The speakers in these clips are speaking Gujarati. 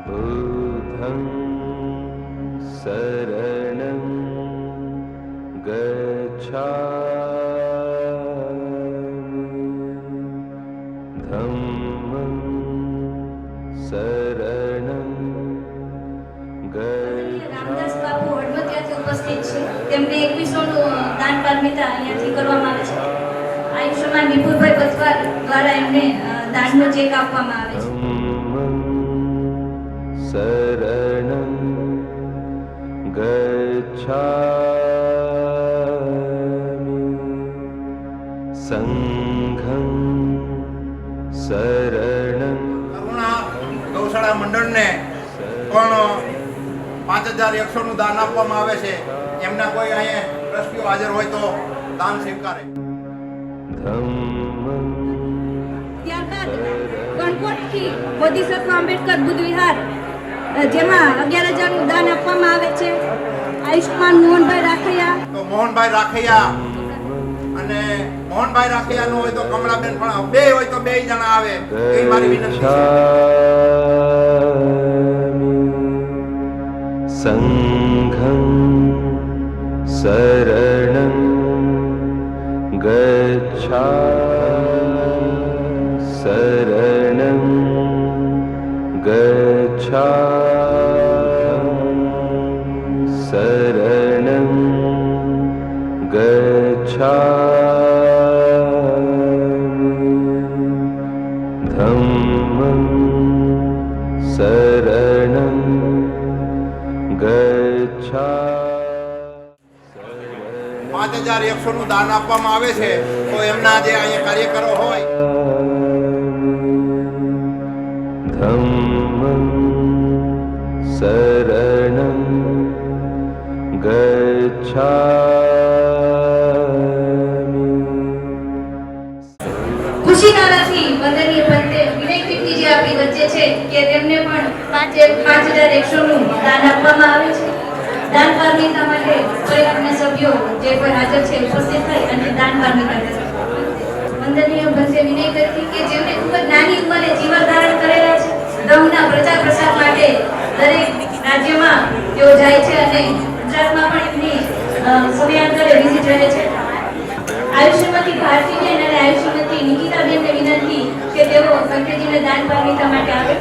बुद्धं शरणं गच्छामि धम्मं शरणं રામદાસ गच्छामि બાપુ હળવદિયાથી ઉપસ્થિત છે તેમને એકવીસોનું દાન પારમિતા અહીંયાથી કરવામાં આવે છે આયુષ્યમાન વિપુલભાઈ બથવાર દ્વારા એમને અ, દાનનો ચેક આપવામાં આવે છે धम्मं शरणं गच्छामि सङ्घं शरणं કરુણા ગૌશાળા મંડળને પણ પાંચ હજાર એકસોનું દાન આપવામાં આવે છે એમના કોઈ અહીંયા ટ્રસ્ટીઓ હાજર હોય તો દાન સ્વીકારે धम्मं ત્યારબાદ ગણકોટથી બોધિસત્વ આંબેડકર બુદ્ધ વિહાર અ, જેમાં અગિયાર હજારનું દાન આપવામાં આવે છે. આયુષ્માન મોહનભાઈ રાખૈયા. મોહનભાઈ રાખૈયા. અને મોહનભાઈ રાખૈયા નું હોય તો કમળાબેન પણ બે હોય તો બે જણા આવે. એ મારી વિનંતી છે. સંઘમ શરણમ ગચ્છા शरणं गच्छामि धम्मं शरणं गच्छा પાંચ હજાર એકસોનું દાન આપવામાં આવે છે તો એમના જે અહીંયા કાર્યકરો હોય धम्मं शरणं ગચ્છામિ કુશીનારાથી વંદનીય પંતે વિનય કીર્તિ જે આપણી વચ્ચે છે કે તેમને પણ પાંચ પાંચ હજાર એકસોનું દાન આપવામાં આવે છે. દાન પારમિતા માટે પરિવારના સભ્યો જે કોઈ હાજર છે, ઉપસ્થિત થઈ અને દાન પારમિતા કરશે વંદનીય પંતે વિનય કરતી કે જેમણે ખૂબ જ નાની ઉંમરે જીવન ધારણ કરેલા છે ધર્મના પ્રચાર પ્રસાર માટે દરેક રાજ્યમાં તેઓ જાય છે અને ગુજરાતમાં પણ એમની સમયાંતરે વિઝિટ રહે છે. આયુષ્યમતી ભારતીબેન અને આયુષ્યમતી નિકિતાબેનને વિનંતી કે તેઓ કંઠેજીને દાન પારમિતા માટે આવે.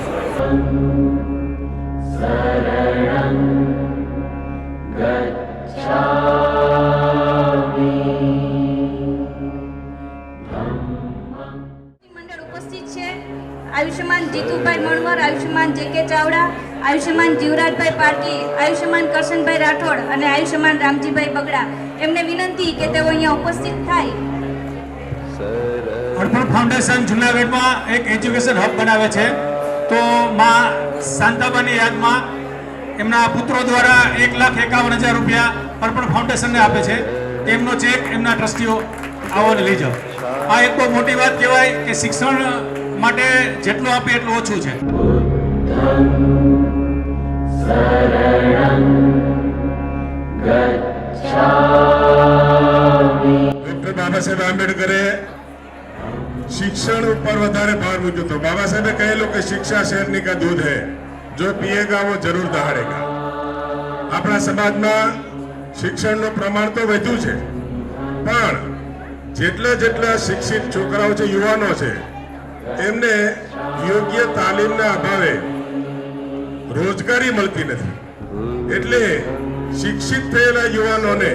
જીતુભાઈ મણવર, આયુષ્યમાન જે કે ચાવડા, આયુષ્યમાન જીવરાજભાઈ પાર્ટી આયુષ્યમાન કરશનભાઈ રાઠોડ અને આયુષ્યમાન રામજીભાઈ બગડા. એમને વિનંતી કે તેઓ અહીંયા ઉપસ્થિત થાય. અર્પણ ફાઉન્ડેશન જુનાગઢમાં એક એજ્યુકેશન હબ બનાવે છે. તો માં શાંતાબાની યાદમાં એમના પુત્રો દ્વારા એક લાખ એકાવન હજાર રૂપિયા અર્પણ ફાઉન્ડેશનને આપે છે. તેમનો ચેક એમના ટ્રસ્ટીઓ આવો લઈ જાઓ. આ એક બહુ મોટી વાત કહેવાય કે શિક્ષણ માટે જેટલું આપે એટલું ઓછું છે. બાબા સાહેબ આંબેડકરે શિક્ષણ ઉપર વધારે ભાર મૂક્યો હતો. બાબા સાહેબે કહેલું કે શિક્ષા શેરની કા દૂધ હે. જો પીએગા વો જરૂર દહાડેગા. આપણા સમાજમાં શિક્ષણનું પ્રમાણ તો વધ્યું છે. પણ જેટલા જેટલા શિક્ષિત છોકરાઓ છે, યુવાનો છે તેમને યોગ્ય તાલીમના અભાવે રોજગારી મળતી નથી. એટલે શિક્ષિત થયેલા યુવાનોને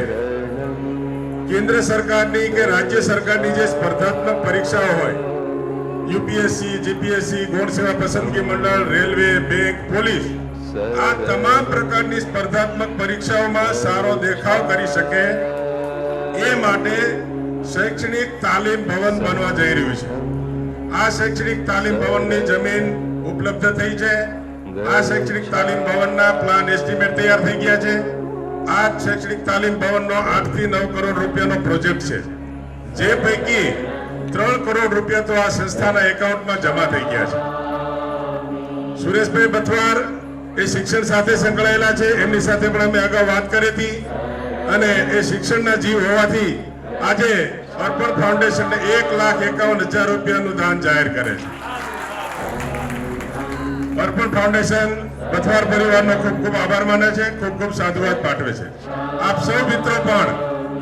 કેન્દ્ર સરકારની કે રાજ્ય સરકારની જે સ્પર્ધાત્મક પરીક્ષાઓ હોય, યુપીએસસી, જીપીએસસી, ગૌણ સેવા પસંદગી મંડળ, રેલવે, બેંક, પોલીસ, આ તમામ પ્રકારની સ્પર્ધાત્મક પરીક્ષાઓમાં સારો દેખાવ કરી શકે એ માટે શૈક્ષણિક તાલીમ ભવન બનવા જઈ રહ્યું છે. આ શૈક્ષણિક તાલીમ ભવનની જમીન ઉપલબ્ધ થઈ છે. આ શૈક્ષણિક તાલીમ ભવનના પ્લાન એસ્ટિમેટ તૈયાર થઈ ગયા છે. આ શૈક્ષણિક તાલીમ ભવનનો આઠથી નવ કરોડ રૂપિયાનો પ્રોજેક્ટ છે. જે પૈકી ત્રણ કરોડ રૂપિયા તો આ સંસ્થાના એકાઉન્ટમાં જમા થઈ ગયા છે. સુરેશભાઈ બથવાર એ શિક્ષણ સાથે સંકળાયેલા છે. એમની સાથે પણ અમે અગાઉ વાત કરી હતી. અને એ શિક્ષણના જીવ હોવાથી આજે અર્પણ ફાઉન્ડેશનને એક લાખ એકાવન હજાર રૂપિયાનું દાન જાહેર કરે છે. અર્પણ ફાઉન્ડેશન પથવાર પરિવારનો ખૂબ ખૂબ આભાર માને છે, ખૂબ ખૂબ સાધુવાદ પાઠવે છે. આપ સૌ મિત્રો પણ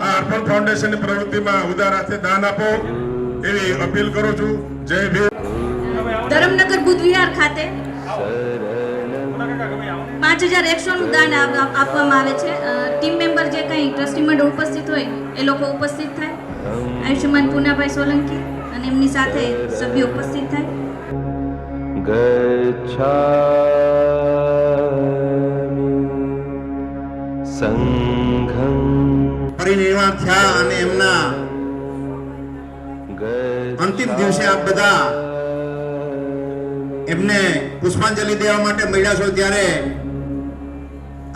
આ અર્પણ ફાઉન્ડેશનની પ્રવૃત્તિમાં ઉદાર હાથે દાન આપો એવી અપીલ કરું છું. જય ભીમ. ધરમનગર બુદ્ધવિહાર ખાતે પાંચ હજાર એકસોનું દાન આપ- આપ- આપવામાં આવે છે. ટીમ મેમ્બર જે કંઈ ટ્રસ્ટી મંડળ ઉપસ્થિત હોય એ લોકો ઉપસ્થિત થાય. આયુષ્યમાન પૂનાભાઈ સોલંકી અને એમની સાથે સભ્યો ઉપસ્થિત થાય. ગચ્છામિ સંઘં પરિનિર્વાણ થયા અને એમના અંતિમ દિવસે આપ બધા એમને પુષ્પાંજલિ દેવા માટે મળ્યા છો ત્યારે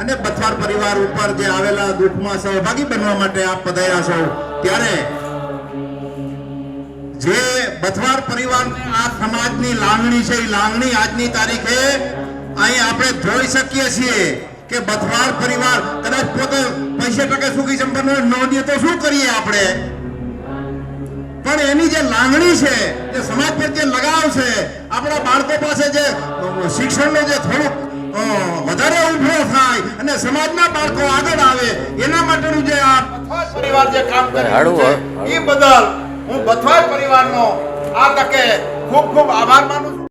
અને બથવાર પરિવાર ઉપર જે આવેલા દુઃખમાં સહભાગી બનવા માટે આપ પધાર્યા છો. ત્યારે જે બથવાર પરિવારને આ સમાજની લાગણી છે એ લાગણી આજની તારીખે અહીં આપણે જોઈ શકીએ છીએ કે બથવાર પરિવાર કદાચ પોતે પૈસે ટકે સુખી સંપન્ન નોંધીએ તો શું કરીએ આપણે? પણ એની જે લાગણી છે જે સમાજ પ્રત્યે લગાવ છે આપણા બાળકો પાસે જે શિક્ષણનો જે થોડુંક વધારે ઊભો થાય અને સમાજના બાળકો આગળ આવે એના માટેનું જે આ પરિવાર જે કામ કરે છે એ બદલ હું બથવાર પરિવારનો આ તકે ખૂબ ખૂબ આભાર માનું છું.